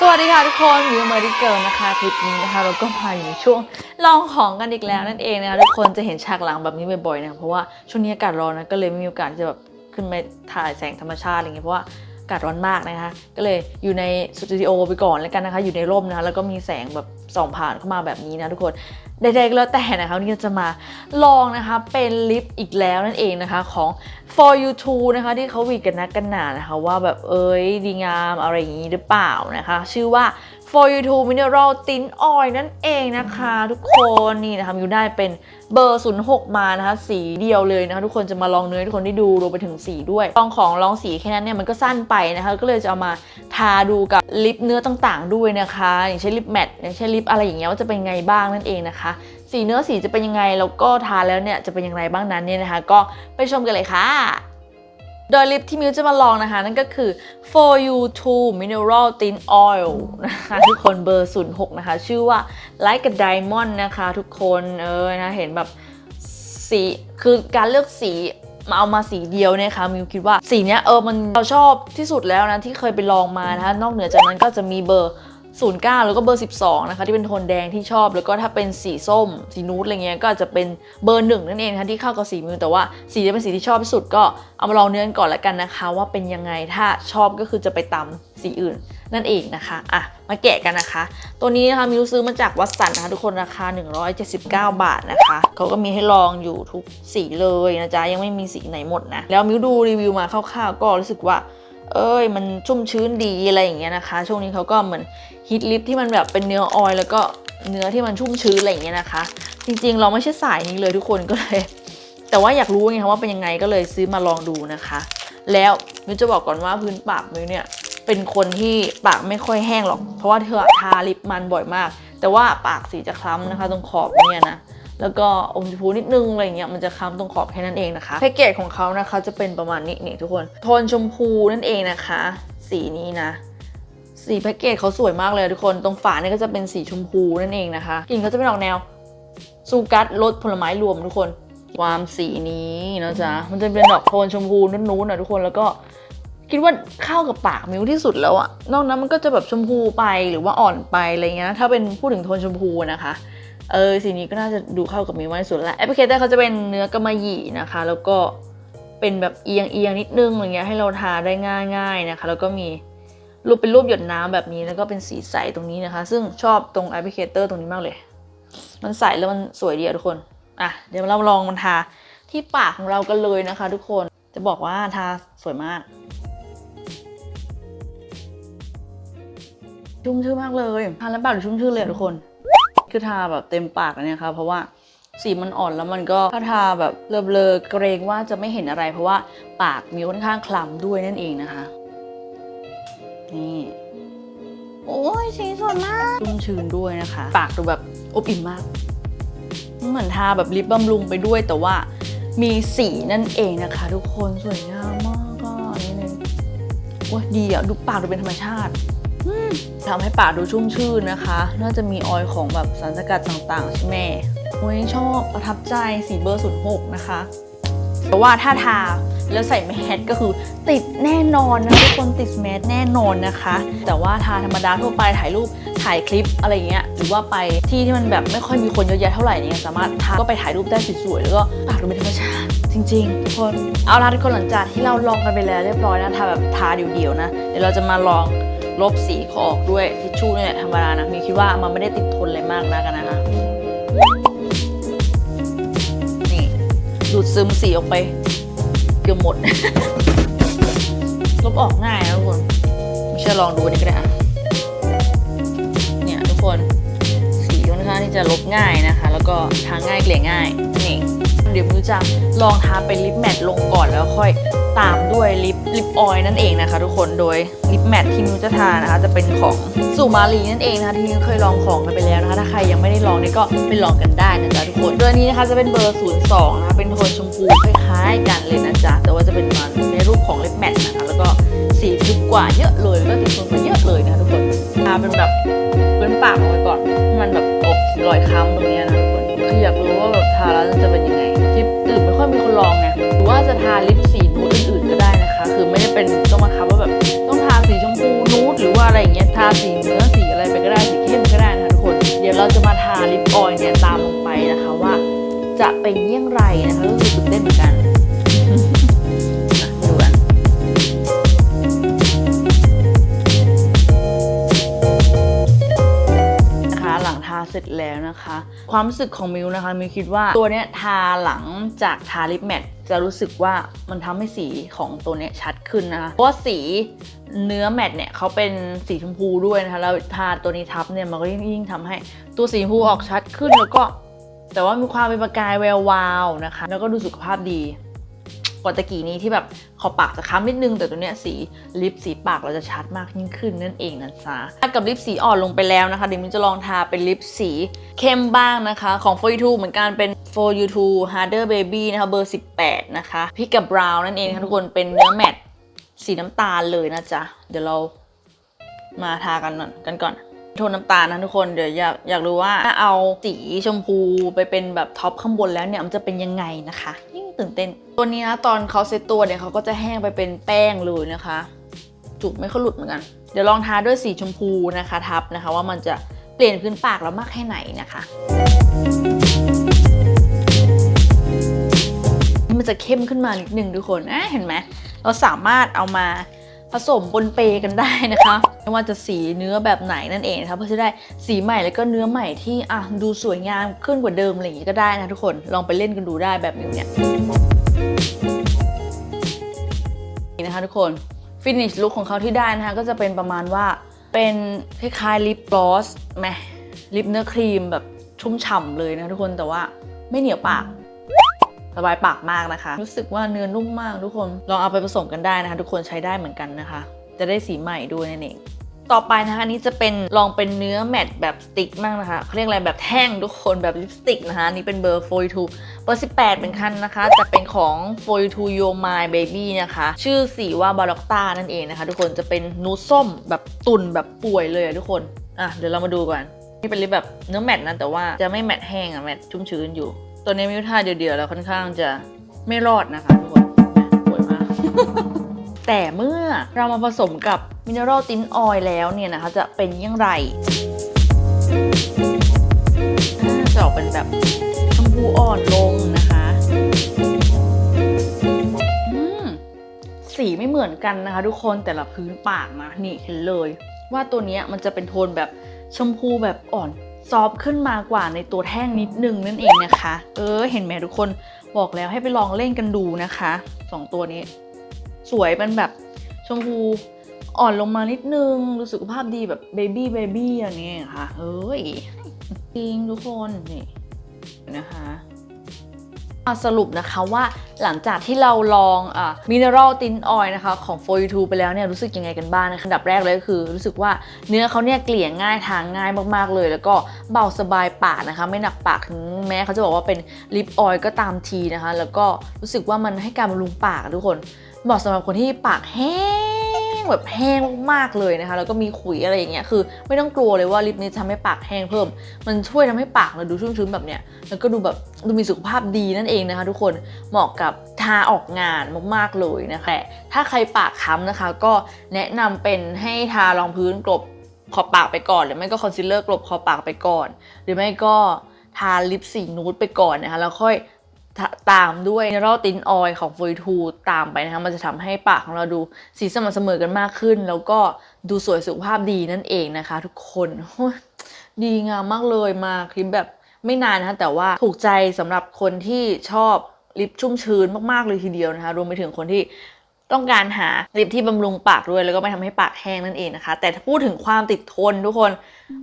สวัสดีค่ะทุกคนวิวเมอร์ดิเกิลนะคะคลิปนี้นะคะ เราก็มาอยู่ในช่วงลองของกันอีกแล้วนั่นเองนะคะทุกคนจะเห็นฉากหลังแบบนี้บ่อยๆนะเพราะว่าช่วงนี้อากาศร้อนนะก็เลยไม่มีโอกาสที่จะแบบขึ้นไปถ่ายแสงธรรมชาติอะไรเงี้ยเพราะว่าอากาศร้อนมากนะคะ ก็เลยอยู่ในสตูดิโอไปก่อนแล้วกันนะคะ อยู่ในร่มนะคะแล้วก็มีแสงแบบส่องผ่านเข้ามาแบบนี้นะทุกคน ใดๆก็แล้วแต่นะคะวันนี้จะมาลองนะคะเป็นลิปอีกแล้วนั่นเองนะคะของ for you to นะคะที่เขาวีดกันนักกันหนานะคะว่าแบบเอ้ยดีงามอะไรอย่างนี้หรือเปล่านะคะ ชื่อว่า for you to mineral tin oil นั่นเองนะคะทุกคนนี่นะคะมิวได้เป็นเบอร์ 06 มานะคะ สีเดียวเลยนะคะ ทุกคนจะมาลองเนื้อทุกคนได้ดูรวมไปถึงสีด้วย ลองของลองสีแค่นั้นเนี่ยมันก็สั้นไปนะคะ ก็เลยจะเอามาทาดูกับลิปเนื้อต่างๆ ด้วยนะคะ อย่างเช่นลิปแมตต์อย่างเช่นลิปอะไรอย่างเงี้ยว่าจะเป็นไงบ้างนั่นเองนะคะ สีเนื้อสีจะเป็นยังไงแล้วก็ทาแล้วเนี่ยจะเป็นย่างไรบ้างนั้นเนี่ยนะคะ ก็ไปชมกันเลยค่ะ โดยลิปที่มิวจะมาลองนะคะ นั่นก็คือ for you to mineral tint oil นะคะทุกคนเบอร์ 06 นะคะ ชื่อว่า like a diamond นะคะทุกคนเออนะเห็นแบบสีคือการเลือกสีมาเอามาสีเดียวเนี่ยค่ะมิวคิดว่าสีเนี้ยเออมันเราชอบที่สุดแล้วนะที่เคยไปลองมานะคะนอกเหนือจากนั้นก็จะมีเบอร์ 09 แล้วก็เบอร์ 12 นะคะ ที่เป็นโทนแดงที่ชอบ แล้วก็ถ้าเป็นสีส้ม สีนูดอะไรเงี้ยก็อาจจะเป็นเบอร์หนึ่งนั่นเองนะคะที่เข้ากับสีมิวแต่ว่าสีที่เป็นสีที่ชอบที่สุดก็เอามาลองเนื้อกันก่อนละกันนะคะ ว่าเป็นยังไงถ้าชอบก็คือจะไปตำสีอื่นนั่นเองนะคะอะมาแกะกันนะคะ ตัวนี้นะคะมิวซื้อมาจากวัสสันนะคะทุกคนราคา 179 บาทนะคะเขาก็มีให้ลองอยู่ทุกสีเลยนะจ๊ะยังไม่มีสีไหนหมดนะแล้วมิวดูรีวิวมาคร่าวๆก็รู้สึกว่า เอ้ยมันชุ่มชื้นดีอะไรอย่างเงี้ยนะคะ ช่วงนี้เขาก็เหมือนฮิตลิปที่มันแบบเป็นเนื้อออยแล้วก็เนื้อที่มันชุ่มชื้นอะไรอย่างเงี้ยนะคะ จริงๆ เราไม่ใช่สายนี้เลยทุกคนก็เลย แต่ว่าอยากรู้ไงคะว่าเป็นยังไงก็เลยซื้อมาลองดูนะคะ แล้วมิวจะบอกก่อนว่าพื้นปากมิวเนี่ยเป็นคนที่ปากไม่ค่อยแห้งหรอก เพราะว่าเธอทาลิปมันบ่อยมาก แต่ว่าปากสีจะคล้ำนะคะ ตรงขอบเนี่ยนะ แล้วก็อมชมพูนิดนึงอะไรเงี้ยมันจะค้ำตรงขอบแค่นั้นเองนะคะแพ็กเกจของเขานะคะจะเป็นประมาณนี้นี่ทุกคนโทนชมพูนั่นเองนะคะ สีนี้นะสีแพ็กเกจเขาสวยมากเลยทุกคน ตรงฝาเนี่ยก็จะเป็นสีชมพูนั่นเองนะคะ กลิ่นเขาจะเป็นออกแนวซูกัสรสผลไม้รวมทุกคน ความสีนี้นะจ๊ะ มันจะเป็นดอกโทนชมพูนู้นๆนะทุกคน แล้วก็คิดว่าเข้ากับปากมิวที่สุดแล้วอะนอกนั้นมันก็จะแบบชมพูไปหรือว่าอ่อนไปอะไรเงี้ยนะถ้าเป็นพูดถึงโทนชมพูนะคะ เออสีนี้ก็น่าจะดูเข้ากับมิวมากที่สุดแล้วแอปพลิเคชันเขาจะเป็นเนื้อกำมะหยี่นะคะ แล้วก็เป็นแบบเอียงเอียงนิดนึงอะไรเงี้ยให้เราทาได้ง่ายๆนะคะ แล้วก็มีรูปเป็นรูปหยดน้ำแบบนี้แล้วก็เป็นสีใสตรงนี้นะคะ ซึ่งชอบตรงแอปพลิเคเตอร์ตรงนี้มากเลย มันใสแล้วมันสวยดีอะทุกคนอะเดี๋ยวเราลองมันทาที่ปากของเรากันเลยนะคะ ทุกคนจะบอกว่าทาสวยมากชุ่มชื่นมากเลยทาแล้วปากดูชุ่มชื่นเลยทุกคน คือทาแบบเต็มปากเลยนี่ยค่ะเพราะว่าสีมันอ่อนแล้วมันก็ถ้าทาแบบเลอะๆเกรงว่าจะไม่เห็นอะไร เพราะว่าปากมีค่อนข้างคล้ำด้วยนั่นเองนะคะ นี่โอ้ยสีสวยมากชุ่มชื้นด้วยนะคะ ปากดูแบบอบอิ่มมาก เหมือนทาแบบลิปบำรุงไปด้วยแต่ว่ามีสีนั่นเองนะคะ ทุกคนสวยงามมากก็นี่เลยโอ้ยดีอะดูปากดูเป็นธรรมชาติ ทำให้ปากดูชุ่มชื่นนะคะ น่าจะมีออยล์ของแบบสารสกัดต่างๆ ใช่ไหมโอ้ยชอบประทับใจสีเบอร์ศูนย์หกนะคะแต่ว่าถ้าทาแล้วใส่แมสก็คือติดแน่นอนนะทุกคนติดแมสแน่นอนนะคะ แต่ว่าทาธรรมดาทั่วไปถ่ายรูปถ่ายคลิปอะไรเงี้ยหรือว่าไปที่ที่มันแบบไม่ค่อยมีคนเยอะแยะเท่าไหร่เนี่ยสามารถทาก็ไปถ่ายรูปได้สวยๆแล้วก็ปากดูเป็นธรรมชาติจริงๆทุกคนเอาละทุกคนหลังจากที่เราลองกันไปแล้วเรียบร้อยนะทาแบบทาเดี่ยวๆนะเดี๋ยวเราจะมาลอง ลบสีเขาออกด้วยทิชชู่นี่แหละธรรมดานะมีคิดว่ามันไม่ได้ติดทนอะไรมากนะกันนะคะ นี่ดูดซึมสีออกไป เกือบหมด ลบออกง่ายนะทุกคนไม่เชื่อลองดูนนี้ก็ได้อะเนี่ยทุกคนสีค่อนข้างที่จะลบง่ายนะคะ แล้วก็ทาง่ายเกลี่ยง่ายนี่ เดี๋ยวมิวจะลองทาเป็นลิปแมทลงก่อนแล้วค่อยตามด้วยลิปลิปออยนั่นเองนะคะ ทุกคนโดยลิปแมทที่มิวจะทานะคะ จะเป็นของสุมาลีนั่นเองนะคะที่มิวเคยลองของกันไปแล้วนะคะ ถ้าใครยังไม่ได้ลองนี่ก็ไปลองกันได้นะจ๊ะทุกคนโดยอันนี้นะคะจะเป็นเบอร์ 02 นะคะเป็นโทนชมพูคล้ายๆกันเลยนะจ๊ะแต่ว่าจะเป็นมันในรูปของลิปแมทนะคะแล้วก็สีทึบกว่าเยอะเลยแล้วก็ติดทนกว่าเยอะเลยนะคะทุกคนทาเป็นแบบเว้นปากเอาไว้ก่อนให้มันแบบอบรอยค้ำตรงนี้นะทุกคน คืออยากรู้ว่าแบบทาแล้วจะเป็นยังไงลิปอื่นไม่ค่อยมีคนลองไงหรือว่าจะทาลิปสีนูดอื่นๆก็ได้นะคะ คือไม่ได้เป็นต้องมาคับว่าแบบต้องทาสีชมพูนูดหรือว่าอะไรอย่างเงี้ยทาสีเนื้อสีอะไรไปก็ได้สีเข้มก็ได้นะคะทุกคน เดี๋ยวเราจะมาทาลิปออยล์เนี่ยตามลงไปนะคะว่า จะเป็นเยี่ยงไรนะคะรู้สึกตื่นเต้นเหมือนกันดูกัน ร็จแล้วนะคะ ความรู้สึกของมิวนะคะมิวคิดว่าตัวเนี้ยทาหลังจากทาลิปแมทจะรู้สึกว่ามันทำให้สีของตัวเนี้ยชัดขึ้นนะคะเพราะว่าสีเนื้อแมทเนี่ยเขาเป็นสีชมพูด้วยนะคะแล้วทาตัวนี้ทับเนี่ยมันก็ยิ่งยิ่งทำให้ตัวสีชมพูออกชัดขึ้นแล้วก็ แต่ว่ามีความเป็นประกายแวววาวนะคะ แล้วก็ดูสุขภาพดี กว่าตะกี้นี้ที่แบบขอบปากจะค้ำนิดนึง แต่ตัวเนี้ยสีลิปสีปากเราจะชัดมากยิ่งขึ้นนั่นเองนะจ๊ะถ้ากับลิปสีอ่อนลงไปแล้วนะคะเดี๋ยวมินจะลองทาเป็นลิปสีเข้มบ้างนะคะของ for you two เหมือนกันเป็น for you two harder baby นะคะเบอร์ 18 นะคะพี่กับบราวน์นั่นเองนะคะทุกคนเป็นเนื้อแมตสีน้ำตาลเลยนะจ๊ะเดี๋ยวเรามาทากันก่อนกันก่อนโทนน้ำตาลนะทุกคนเดี๋ยวอยากอยากรู้ว่าถ้าเอาสีชมพูไปเป็นแบบท็อปข้างบนแล้วเนี่ยมันจะเป็นยังไงนะคะยิ่ง ตื่นเต้น ตัวนี้นะตอนเขาเซตตัวเนี่ยเขาก็จะแห้งไปเป็นแป้งเลยนะคะ จุกไม่ค่อยหลุดเหมือนกัน เดี๋ยวลองทาด้วยสีชมพูนะคะ ทับนะคะ ว่ามันจะเปลี่ยนพื้นปากเรามากแค่ไหนนะคะมันจะเข้มขึ้นมานิดนึงทุกคนอะเห็นไหมเราสามารถเอามา ผสมปนเปกันได้นะคะไม่ว่าจะสีเนื้อแบบไหนนั่นเองนะคะเพื่อจะได้สีใหม่แล้วก็เนื้อใหม่ที่อะดูสวยงามขึ้นกว่าเดิมอะไรอย่างงี้ก็ได้นะทุกคนลองไปเล่นกันดูได้แบบนี้เนี่ยนี่นะคะทุกคนฟินิชลุคของเขาที่ได้นะคะก็จะเป็นประมาณว่าเป็นคล้ายๆลิปกลอสไหมลิปเนื้อครีมแบบชุ่มฉ่ำเลยนะทุกคนแต่ว่าไม่เหนียวปาก สบายปากมากนะคะ รู้สึกว่าเนื้อนุ่มมากทุกคนลองเอาไปผสมกันได้นะคะ ทุกคนใช้ได้เหมือนกันนะคะ จะได้สีใหม่ด้วยนั่นเองต่อไปนะคะอันนี้จะเป็นลองเป็นเนื้อแมตต์แบบสติ๊กมากนะคะเขาเรียกอะไรแบบแท่งทุกคนแบบลิปสติกนะคะนี่เป็นเบอร์42เบอร์ 18 เป็นคันนะคะ จะเป็นของ42 Yo My Baby นะคะ ชื่อสีว่าบาล็อกตานั่นเองนะคะ ทุกคนจะเป็นนูส้มแบบตุ่นแบบป่วยเลยทุกคนอะเดี๋ยวเรามาดูกันนี่เป็นลิปแบบเนื้อแมตต์นะแต่ว่าจะไม่แมตต์แห้งอะแมตต์ชุ่มชื้นอยู่ ตัวนี้มิวทาเดียวๆแล้วค่อนข้างจะไม่รอดนะคะทุกคนป่วยมาก แต่เมื่อเรามาผสมกับมินเนอรัลตินออยแล้วเนี่ยนะคะ จะเป็นยังไงจะออกเป็นแบบชมพูอ่อนลงนะคะสีไม่เหมือนกันนะคะ ทุกคนแต่ละพื้นปากนะนี่เห็นเลย ว่าตัวนี้มันจะเป็นโทนแบบชมพูแบบอ่อน ซอฟขึ้นมากว่าในตัวแท่งนิดนึงนั่นเองนะคะ เออ เห็นไหมทุกคนบอกแล้วให้ไปลองเล่นกันดูนะคะสองตัวนี้ สวยเป็นแบบชมพูอ่อนลงมานิดนึงดูสุขภาพดีแบบเบบี้เบบี้อันนี้ค่ะ เอ้ยจริงทุกคนนี่นะคะ อะสรุปนะคะว่าหลังจากที่เราลองอะมินเนอรัลตินออยนะคะของ for you two ไปแล้วเนี่ยรู้สึกยังไงกันบ้างนะคะอันดับแรกเลยก็คือรู้สึกว่าเนื้อเขาเนี่ยเกลี่ยง่ายทางง่ายมากๆเลย แล้วก็เบาสบายปากนะคะ ไม่หนักปากถึงแม้เขาจะบอกว่าเป็นลิปออยล์ก็ตามทีนะคะ แล้วก็รู้สึกว่ามันให้การบำรุงปากทุกคนเหมาะสำหรับคนที่ปากแห้ง แบบแห้งมากๆเลยนะคะ แล้วก็มีขุยอะไรอย่างเงี้ย คือไม่ต้องกลัวเลยว่าลิปนี้จะทำให้ปากแห้งเพิ่ม มันช่วยทำให้ปากเราดูชุ่มชื้นแบบเนี้ย แล้วก็ดูแบบดูมีสุขภาพดีนั่นเองนะคะ ทุกคน เหมาะกับทาออกงานมากๆเลยนะคะ ถ้าใครปากค้ำนะคะ ก็แนะนำเป็นให้ทารองพื้นกลบขอบปากไปก่อน หรือไม่ก็คอนซีลเลอร์กลบขอบปากไปก่อน หรือไม่ก็ทาลิปสีนูดไปก่อนนะคะ แล้วค่อย ตามด้วยเนอรัลตินออยของฟอยทูตามไปนะคะมันจะทำให้ปากของเราดูสีสม่ำเสมอกันมากขึ้น แล้วก็ดูสวยสุขภาพดีนั่นเองนะคะ ทุกคนดีงามมากเลยมาคลิปแบบไม่นานนะคะแต่ว่าถูกใจสำหรับคนที่ชอบลิปชุ่มชื้นมากๆเลยทีเดียวนะคะรวมไปถึงคนที่ ต้องการหาลิปที่บำรุงปากด้วยแล้วก็ไม่ทำให้ปากแห้งนั่นเองนะคะ แต่ถ้าพูดถึงความติดทนทุกคน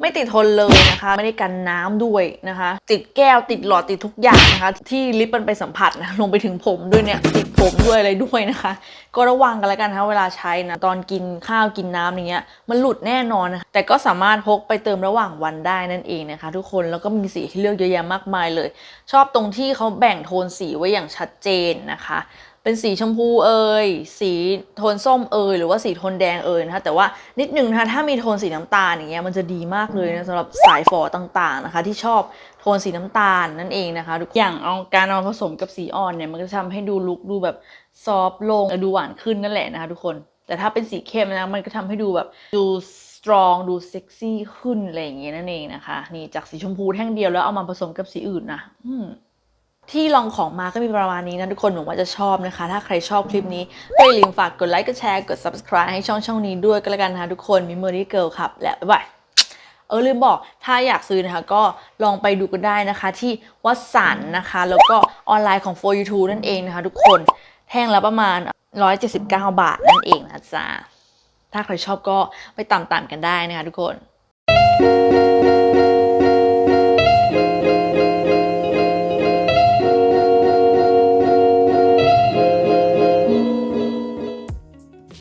ไม่ติดทนเลยนะคะ ไม่ได้กันน้ำด้วยนะคะ ติดแก้วติดหลอดติดทุกอย่างนะคะ ที่ลิปมันไปสัมผัสนะลงไปถึงผมด้วยเนี่ยติดผมด้วยอะไรด้วยนะคะ ก็ระวังกันแล้วกันนะคะเวลาใช้นะตอนกินข้าวกินน้ำอย่างเงี้ยมันหลุดแน่นอนนะคะแต่ก็สามารถพกไปเติมระหว่างวันได้นั่นเองนะคะ ทุกคนแล้วก็มีสีที่เลือกเยอะแยะมากมายเลย ชอบตรงที่เขาแบ่งโทนสีไว้อย่างชัดเจนนะคะ เป็นสีชมพูเอ่ยสีโทนส้มเอ่ยหรือว่าสีโทนแดงเอ่ยนะคะแต่ว่านิดนึงนะคะถ้ามีโทนสีน้ำตาลอย่างเงี้ยมันจะดีมากเลยนะสำหรับสายฝอต่างๆนะคะ ที่ชอบโทนสีน้ำตาลนั่นเองนะคะทุกอย่างเอาการเอาผสมกับสีอ่อนเนี่ยมันก็จะทำให้ดูลุคดูแบบซอฟต์ลงดูหวานขึ้นนั่นแหละนะคะทุกคน แต่ถ้าเป็นสีเข้มนะมันก็ทำให้ดูแบบดูสตตรองดูเซ็กซี่ขึ้นอะไรอย่างเงี้ยนั่นเองนะคะ นี่จากสีชมพูแท่งเดียวแล้วเอามาผสมกับสีอื่นนะอืม ที่ลองของมาก็มีประมาณนี้นะทุกคนหวังว่าจะชอบนะคะ ถ้าใครชอบคลิปนี้ก็อย่าลืมฝากกดไลค์กดแชร์กด subscribe ให้ช่องช่องนี้ด้วยก็แล้วกันนะคะทุกคนมี Memory Girl ครับและบ๊ายบายเออลืมบอกถ้าอยากซื้อนะคะก็ลองไปดูกันได้นะคะที่วัดสันนะคะ แล้วก็ออนไลน์ของ for you t u นั่นเองนะคะทุกคนแท่งละประมาณ 179 บาทนั่นเองนะจ๊ะถ้าใครชอบก็ไปตามๆกันได้นะคะทุกคน